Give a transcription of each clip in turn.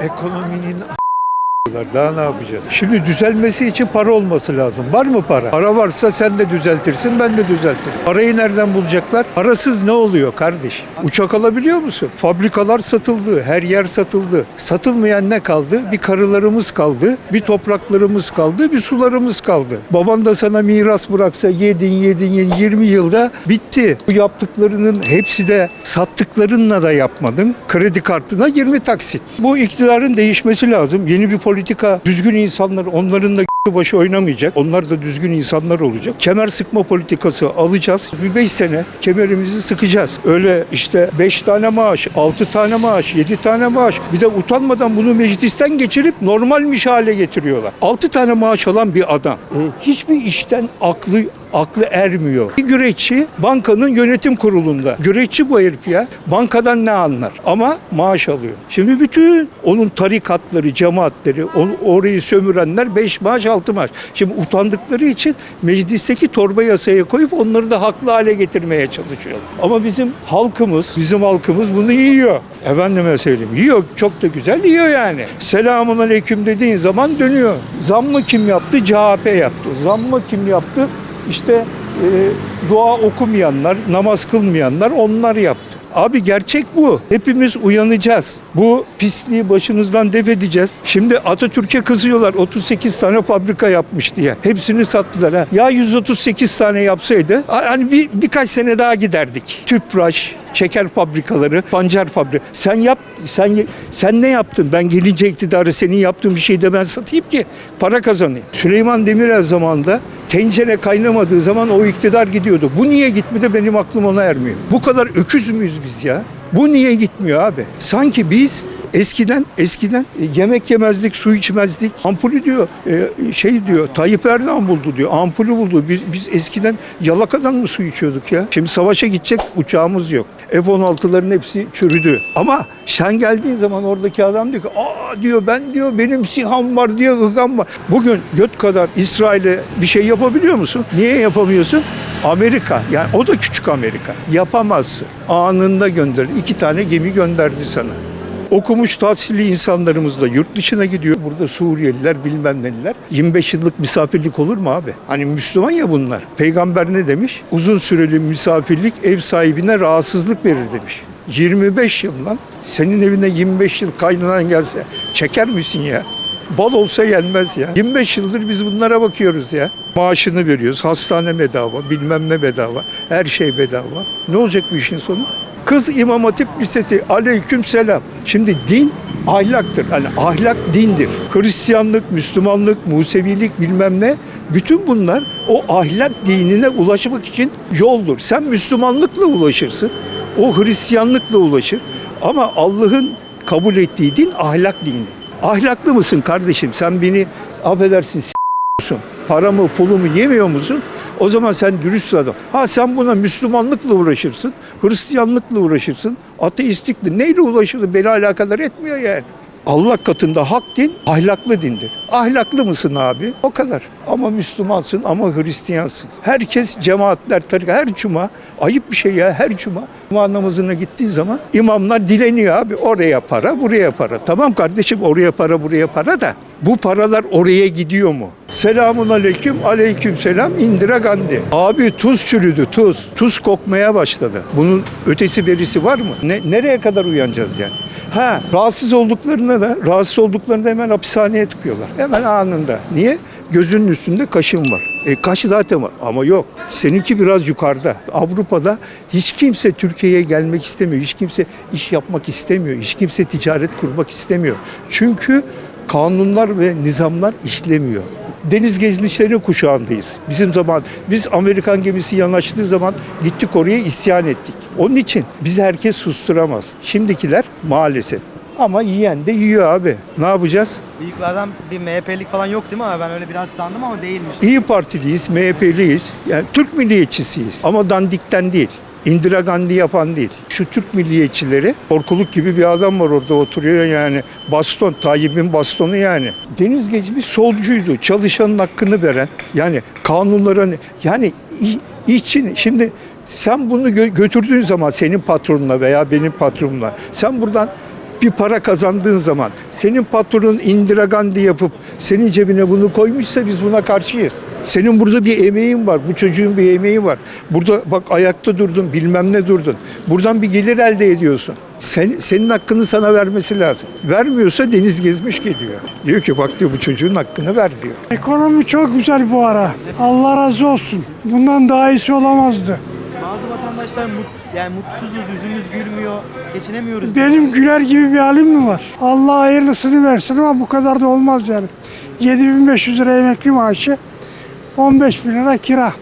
Ekonominin daha ne yapacağız? Şimdi düzelmesi için para olması lazım. Var mı para? Para varsa sen de düzeltirsin, ben de düzeltirim. Parayı nereden bulacaklar? Parasız ne oluyor kardeş? Uçak alabiliyor musun? Fabrikalar satıldı, her yer satıldı. Satılmayan ne kaldı? Bir karılarımız kaldı, bir topraklarımız kaldı, bir sularımız kaldı. Baban da sana miras bıraksa yedin yedin yedin 20 yılda bitti. Bu yaptıklarının hepsi de sattıklarınla da yapmadın. Kredi kartına 20 taksit. Bu iktidarın değişmesi lazım. Yeni bir politika, düzgün insanlar onların da başı oynamayacak. Onlar da düzgün insanlar olacak. Kemer sıkma politikası alacağız. Bir 5 sene kemerimizi sıkacağız. Öyle işte 5 tane maaş, 6 tane maaş, 7 tane maaş. Bir de utanmadan bunu meclisten geçirip normalmiş hale getiriyorlar. 6 tane maaş alan bir adam. hiçbir işten aklı aklı ermiyor. Bir güreşçi bankanın yönetim kurulunda. Güreşçi bu herif ya. Bankadan ne anlar? Ama maaş alıyor. Şimdi bütün onun tarikatları, cemaatleri, onu, orayı sömürenler 5 maaş 6 maaş. Şimdi utandıkları için meclisteki torba yasaya koyup onları da haklı hale getirmeye çalışıyorlar. Ama bizim halkımız, bizim halkımız bunu yiyor. Efendime söyleyeyim. Yiyor. Çok da güzel yiyor yani. Selamun aleyküm dediğin zaman dönüyor. Zammı kim yaptı? CHP yaptı. Zammı kim yaptı? İşte e, dua okumayanlar, namaz kılmayanlar onlar yaptı. Abi gerçek bu. Hepimiz uyanacağız. Bu pisliği başımızdan def edeceğiz. Şimdi Atatürk'e kızıyorlar 38 tane fabrika yapmış diye. Hepsini sattılar ha. Ya 138 tane yapsaydı hani bir birkaç sene daha giderdik. Tüpraş, şeker fabrikaları, pancar fabrika. Sen yap, sen sen ne yaptın? Ben gelince iktidarı senin yaptığın bir şeyi de ben satayım ki para kazanayım. Süleyman Demirel zamanında tencere kaynamadığı zaman o iktidar gidiyordu. Bu niye gitmedi benim aklım ona ermiyor. Bu kadar öküz müyüz biz ya? Bu niye gitmiyor abi? Sanki biz eskiden eskiden e, yemek yemezdik, su içmezdik. Ampulü diyor, e, şey diyor, Tayyip Erdoğan buldu diyor. Ampulü buldu. Biz, biz eskiden yalakadan mı su içiyorduk ya? Şimdi savaşa gidecek uçağımız yok. F-16'ların hepsi çürüdü. Ama sen geldiğin zaman oradaki adam diyor ki aa diyor ben diyor benim siham var diyor ıgam var. Bugün göt kadar İsrail'e bir şey yapabiliyor musun? Niye yapamıyorsun? Amerika yani o da küçük Amerika. Yapamazsın. Anında gönderir. İki tane gemi gönderdi sana. Okumuş tahsilli insanlarımız da yurt dışına gidiyor. Burada Suriyeliler bilmem neliler. 25 yıllık misafirlik olur mu abi? Hani Müslüman ya bunlar. Peygamber ne demiş? Uzun süreli misafirlik ev sahibine rahatsızlık verir demiş. 25 yıl lan. Senin evine 25 yıl kaynanan gelse çeker misin ya? Bal olsa yenmez ya. 25 yıldır biz bunlara bakıyoruz ya. Maaşını veriyoruz. Hastane bedava, bilmem ne bedava. Her şey bedava. Ne olacak bu işin sonu? Kız İmam Hatip Lisesi aleyküm selam. Şimdi din ahlaktır. Yani ahlak dindir. Hristiyanlık, Müslümanlık, Musevilik bilmem ne. Bütün bunlar o ahlak dinine ulaşmak için yoldur. Sen Müslümanlıkla ulaşırsın. O Hristiyanlıkla ulaşır. Ama Allah'ın kabul ettiği din ahlak dini. Ahlaklı mısın kardeşim? Sen beni affedersin s**yorsun. Paramı pulumu yemiyor musun? O zaman sen dürüst adam. Ha sen buna Müslümanlıkla uğraşırsın, Hristiyanlıkla uğraşırsın, ateistlikle neyle uğraşırsın beni alakadar etmiyor yani. Allah katında hak din ahlaklı dindir. Ahlaklı mısın abi? O kadar. Ama Müslümansın ama Hristiyansın. Herkes cemaatler, tarikat, her cuma ayıp bir şey ya her cuma. Cuma namazına gittiğin zaman imamlar dileniyor abi. Oraya para, buraya para. Tamam kardeşim oraya para, buraya para da bu paralar oraya gidiyor mu? Selamun aleyküm, aleyküm selam Indira Gandhi. Abi tuz çürüdü, tuz. Tuz kokmaya başladı. Bunun ötesi berisi var mı? Ne, nereye kadar uyanacağız yani? Ha, rahatsız olduklarında da, rahatsız olduklarında hemen hapishaneye tıkıyorlar. Hemen anında. Niye? Gözünün üstünde kaşın var. E kaş zaten var ama yok. Seninki biraz yukarıda. Avrupa'da hiç kimse Türkiye'ye gelmek istemiyor. Hiç kimse iş yapmak istemiyor. Hiç kimse ticaret kurmak istemiyor. Çünkü kanunlar ve nizamlar işlemiyor. Deniz gezmişlerin kuşağındayız. Bizim zaman biz Amerikan gemisi yanaştığı zaman gittik oraya isyan ettik. Onun için bizi herkes susturamaz. Şimdikiler maalesef. Ama yiyen de yiyor abi. Ne yapacağız? Bıyıklardan bir MHP'lik falan yok değil mi abi? Ben öyle biraz sandım ama değilmiş. İyi Partiliyiz, MHP'liyiz. Yani Türk milliyetçisiyiz. Ama dandikten değil. Indira Gandhi yapan değil. Şu Türk milliyetçileri korkuluk gibi bir adam var orada oturuyor yani. Baston, Tayyip'in bastonu yani. Deniz geçmiş solcuydu. Çalışanın hakkını veren. Yani kanunlara yani i- için şimdi sen bunu gö- götürdüğün zaman senin patronuna veya benim patronuna sen buradan bir para kazandığın zaman senin patronun Indira Gandhi yapıp senin cebine bunu koymuşsa biz buna karşıyız. Senin burada bir emeğin var. Bu çocuğun bir emeği var. Burada bak ayakta durdun, bilmem ne durdun. Buradan bir gelir elde ediyorsun. Sen, senin hakkını sana vermesi lazım. Vermiyorsa deniz gezmiş geliyor. Diyor ki bak diyor bu çocuğun hakkını ver diyor. Ekonomi çok güzel bu ara. Allah razı olsun. Bundan daha iyisi olamazdı. Bazı vatandaşlar mut, yani mutsuzuz, yüzümüz gülmüyor, geçinemiyoruz. Benim güler gibi bir halim mi var? Allah hayırlısını versin ama bu kadar da olmaz yani. 7500 lira emekli maaşı, 15 bin lira kira.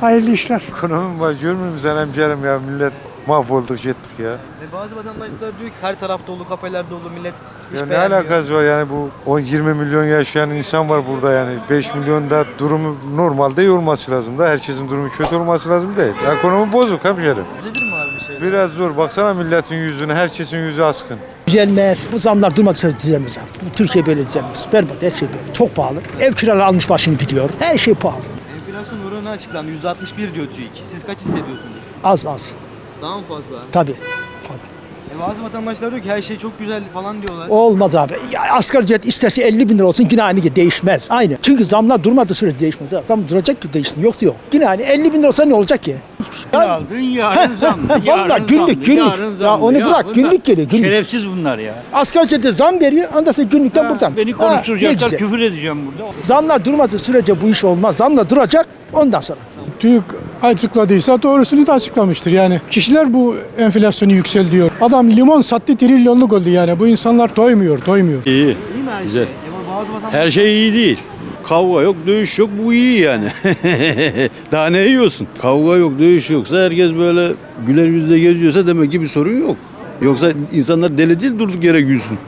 Hayırlı işler. Ekonomim var görmüyor musun sen hemşerim ya millet mahvolduk şey ettik ya. Ve bazı vatandaşlar diyor ki her taraf dolu, kafeler dolu, millet hiç Ya ne alakası var yani bu 10-20 milyon yaşayan insan var burada yani 5 milyonda durumu normalde iyi olması lazım da herkesin durumu kötü olması lazım değil. Ekonomi bozuk hemşerim. Düzelir mi abi bir şey? Biraz zor baksana milletin yüzüne herkesin yüzü askın. Düzelmez. Bu zamlar durmadıysa düzelmez abi. Bu Türkiye böyle düzelmez. Berbat her şey böyle. Çok pahalı. Ev kiraları almış başını gidiyor. Her şey pahalı. Enflasyon oranı açıklandı. %61 diyor TÜİK. Siz kaç hissediyorsunuz? Az az. Daha mı fazla? Tabii. Fazla. E bazı vatandaşlar diyor ki her şey çok güzel falan diyorlar. Olmaz abi. Ya, asgari ücret isterse 50 bin lira olsun yine aynı değişmez. Aynı. Çünkü zamlar durmadığı sürece değişmez. abi. Zam duracak ki değişsin. Yoksa yok. Yine aynı 50 bin lira olsa ne olacak ki? Hiçbir şey. Ya, aldın yarın zamlı. Vallahi yarın günlük, zamlı, günlük. yarın Ya zamlı. onu bırak, bunlar günlük geliyor, günlük. Şerefsiz bunlar ya. asgari ücrete zam veriyor. Ondan sonra günlükten buradan. Beni Ha, ne konuşturacaklar güzel. küfür edeceğim burada. Zamlar durmadığı sürece bu iş olmaz. Zamlar duracak ondan sonra. TÜİK açıkladıysa doğrusunu da açıklamıştır. Yani kişiler bu enflasyonu yüksel diyor. Adam limon sattı trilyonluk oldu yani. Bu insanlar doymuyor, doymuyor. İyi. Değil mi her Güzel. şey? Ama bazı vatandaşlar Her şey iyi değil. Kavga yok, dövüş yok. Bu iyi yani. Daha ne yiyorsun? Kavga yok, dövüş yoksa herkes böyle güler yüzle geziyorsa demek ki bir sorun yok. Yoksa insanlar deli değil durduk yere gülsün.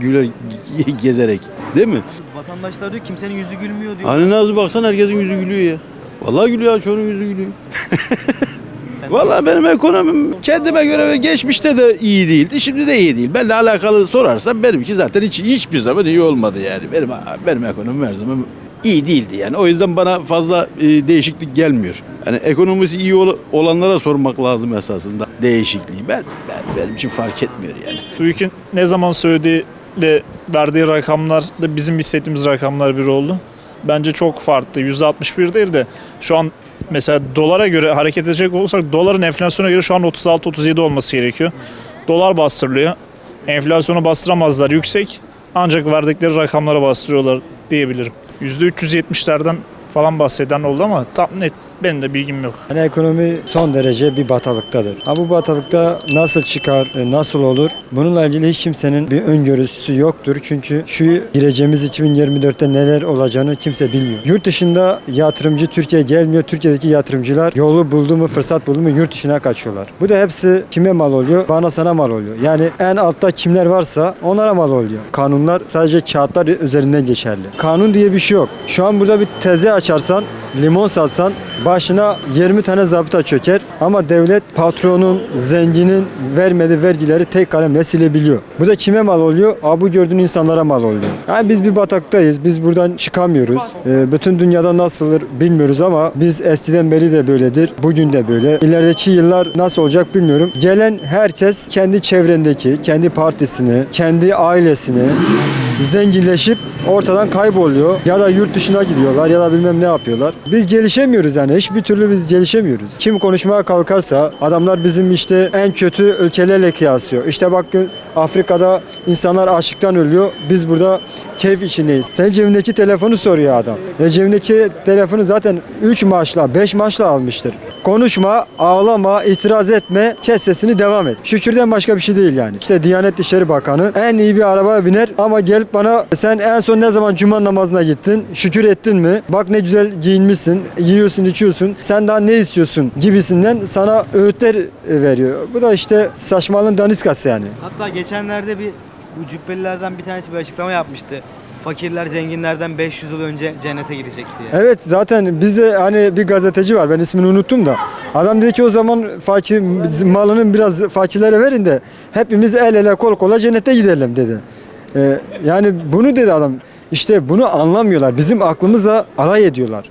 Güler gezerek. Değil mi? vatandaşlar diyor kimsenin yüzü gülmüyor diyor. Hani nasıl baksan herkesin yüzü gülüyor ya. Vallahi gülüyor, çoğunun yüzü gülüyor. Vallahi benim ekonomim kendime göre geçmişte de iyi değildi, şimdi de iyi değil. Benimle alakalı sorarsan benimki zaten hiç hiçbir zaman iyi olmadı yani. Benim benim ekonomim her zaman iyi değildi yani. O yüzden bana fazla e, değişiklik gelmiyor. Yani ekonomisi iyi ol- olanlara sormak lazım esasında değişikliği. Ben, ben benim için fark etmiyor yani. TÜİK'in ne zaman söylediğiyle verdiği rakamlar da bizim hissettiğimiz rakamlar bir oldu. Bence çok farklı. %61 değil de şu an mesela dolara göre hareket edecek olursak doların enflasyona göre şu an 36-37 olması gerekiyor. Dolar bastırılıyor. Enflasyonu bastıramazlar yüksek ancak verdikleri rakamlara bastırıyorlar diyebilirim. %370'lerden falan bahseden oldu ama tam net benim de bilgim yok. Yani ekonomi son derece bir bataklıktadır. Ama bu bataklıkta nasıl çıkar, e, nasıl olur? Bununla ilgili hiç kimsenin bir öngörüsü yoktur. Çünkü şu gireceğimiz 2024'te neler olacağını kimse bilmiyor. Yurt dışında yatırımcı Türkiye'ye gelmiyor. Türkiye'deki yatırımcılar yolu buldu mu, fırsat buldu mu yurt dışına kaçıyorlar. Bu da hepsi kime mal oluyor? Bana sana mal oluyor. Yani en altta kimler varsa onlara mal oluyor. Kanunlar sadece kağıtlar üzerinden geçerli. Kanun diye bir şey yok. Şu an burada bir teze açarsan, limon satsan başına 20 tane zabıta çöker ama devlet patronun, zenginin vermediği vergileri tek kalemle silebiliyor. Bu da kime mal oluyor? Aa, bu gördüğün insanlara mal oluyor. Yani biz bir bataktayız. Biz buradan çıkamıyoruz. Ee, bütün dünyada nasıldır bilmiyoruz ama biz eskiden beri de böyledir. Bugün de böyle. İlerideki yıllar nasıl olacak bilmiyorum. Gelen herkes kendi çevrendeki, kendi partisini, kendi ailesini zenginleşip ortadan kayboluyor. Ya da yurt dışına gidiyorlar ya da bilmem ne yapıyorlar. Biz gelişemiyoruz yani. Hiçbir türlü biz gelişemiyoruz. Kim konuşmaya kalkarsa adamlar bizim işte en kötü ülkelerle kıyaslıyor. İşte bak Afrika'da insanlar açlıktan ölüyor. Biz burada keyif içindeyiz. Senin cebindeki telefonu soruyor adam. Ve cebindeki telefonu zaten 3 maaşla 5 maaşla almıştır. Konuşma, ağlama, itiraz etme, kes sesini devam et. Şükürden başka bir şey değil yani. İşte Diyanet İşleri Bakanı en iyi bir arabaya biner ama gelip bana sen en son ne zaman cuma namazına gittin? Şükür ettin mi? Bak ne güzel giyinmişsin, yiyorsun, içiyorsun. Sen daha ne istiyorsun gibisinden sana öğütler e, veriyor. Bu da işte saçmalığın daniskası yani. Hatta geçenlerde bir bu cübbelilerden bir tanesi bir açıklama yapmıştı. Fakirler zenginlerden 500 yıl önce cennete gidecek diye. Evet zaten bizde hani bir gazeteci var ben ismini unuttum da. Adam dedi ki o zaman fakir malının biraz fakirlere verin de hepimiz el ele kol kola cennete gidelim dedi. Ee, yani bunu dedi adam. İşte bunu anlamıyorlar. Bizim aklımızla alay ediyorlar.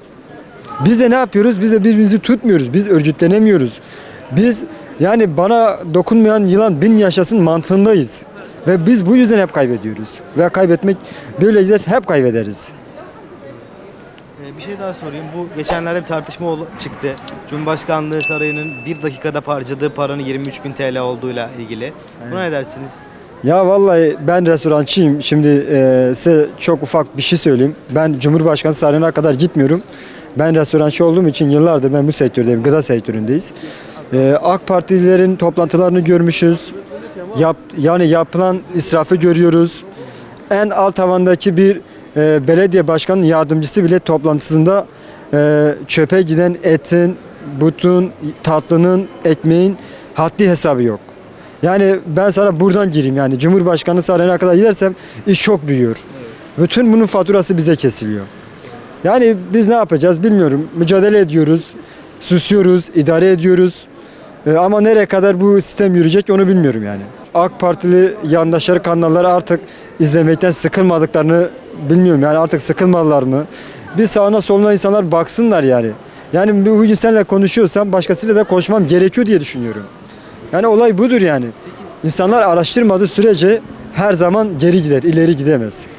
Biz de ne yapıyoruz? Biz de birbirimizi tutmuyoruz. Biz örgütlenemiyoruz. Biz yani bana dokunmayan yılan bin yaşasın mantığındayız. Ve biz bu yüzden hep kaybediyoruz. Ve kaybetmek böyle giderse hep kaybederiz. Ee, bir şey daha sorayım. Bu geçenlerde bir tartışma ol- çıktı. Cumhurbaşkanlığı Sarayı'nın bir dakikada harcadığı paranın 23 bin TL olduğuyla ilgili. Buna ne dersiniz? Ya vallahi ben restorançıyım. Şimdi e, size çok ufak bir şey söyleyeyim. Ben Cumhurbaşkanı sarayına kadar gitmiyorum. Ben restorançı olduğum için yıllardır ben bu sektördeyim. Gıda sektöründeyiz. E, AK Partililerin toplantılarını görmüşüz. Yap, yani yapılan israfı görüyoruz. En alt tavandaki bir e, belediye başkanının yardımcısı bile toplantısında e, çöpe giden etin, butun, tatlının, ekmeğin haddi hesabı yok. Yani ben sana buradan gireyim yani Cumhurbaşkanı sarayına kadar gidersem iş çok büyüyor. Bütün bunun faturası bize kesiliyor. Yani biz ne yapacağız bilmiyorum. Mücadele ediyoruz, susuyoruz, idare ediyoruz. Ee, ama nereye kadar bu sistem yürüyecek onu bilmiyorum yani. AK Partili yandaşları kanalları artık izlemekten sıkılmadıklarını bilmiyorum yani artık sıkılmadılar mı? Bir sağına soluna insanlar baksınlar yani. Yani bugün seninle konuşuyorsam başkasıyla da konuşmam gerekiyor diye düşünüyorum. Yani olay budur yani. İnsanlar araştırmadığı sürece her zaman geri gider, ileri gidemez.